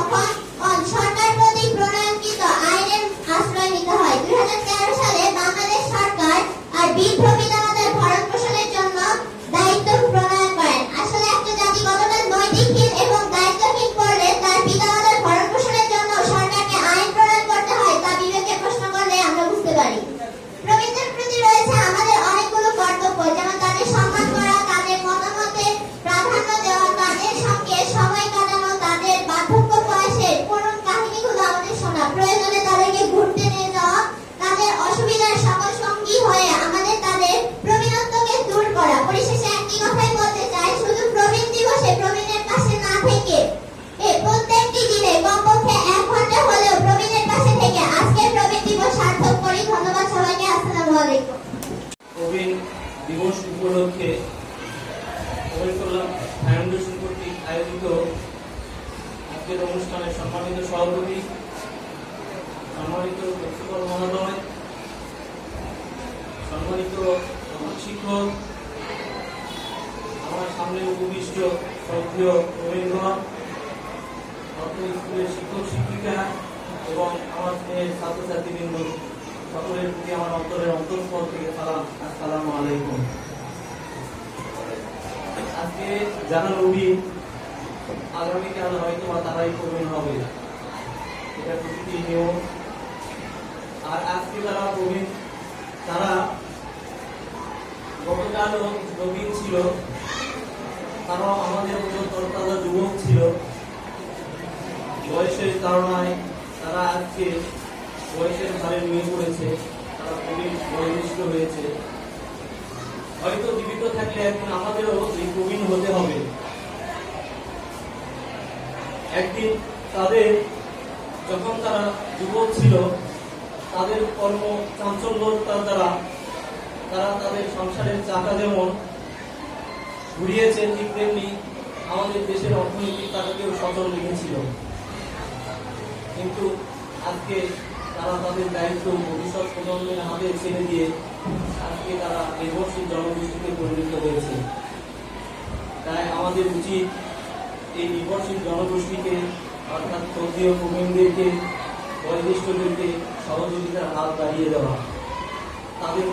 Papa. আয়োজিত আজকের অনুষ্ঠানের সম্মানিত সভাপতি, সম্মানিত প্রিন্সিপাল মহোদয়, সম্মানিত শিক্ষক, আমার সামনে উপবিষ্ট শ্রদ্ধেয় রবীন্দ্রনাথ স্কুলের শিক্ষক শিক্ষিকা এবং আমার ছাত্রছাত্রীবৃন্দ, সকলের প্রতি আমার অন্তরের অন্তঃস্থল থেকে সালাম, আসসালামু আলাইকুম। আজকে যারা রবি আগামীকাল হয়তো তারাই প্রবীণ হবে? এটা প্রকৃতি নিয়ম। আর আজকে যারা প্রবীণ তারা গতকালও নবীন ছিল। তারাও আমাদের মতো তরতাজা যুবক ছিল। বয়সের কারণায় তারা আজকে বয়সের ভারে নুয়ে পড়েছে। তারা খুবই বয়োজ্যেষ্ঠ হয়েছে। হয়তো জীবিত থাকলে একদিন আমাদেরও হতে হবে। একদিন তাদের, যখন তারা যুবক ছিল, তাদের কর্ম চাঞ্চল্যতার দ্বারা, তারা তাদের সংসারের চাকা যেমন ঘুরিয়েছে, ঠিক তেমনি আমাদের দেশের অর্থনীতি তাদেরকেও সচল রেখেছিল। কিন্তু আজকে তারা তাদের দায়িত্ব ভবিষ্যৎ প্রজন্মের হাতে ছেড়ে দিয়ে আজকে তারা নির্ভরশীল জনগোষ্ঠীতে পরিণত হয়েছে। তাই আমাদের উচিত এই নির্ভরশীল জনগোষ্ঠীকে, অর্থাৎ ক্ষত্রিয় কুমিনদেরকে বয়োজ্যেষ্ঠদেরকে সহযোগিতার হাত বাড়িয়ে দেওয়া। তাদের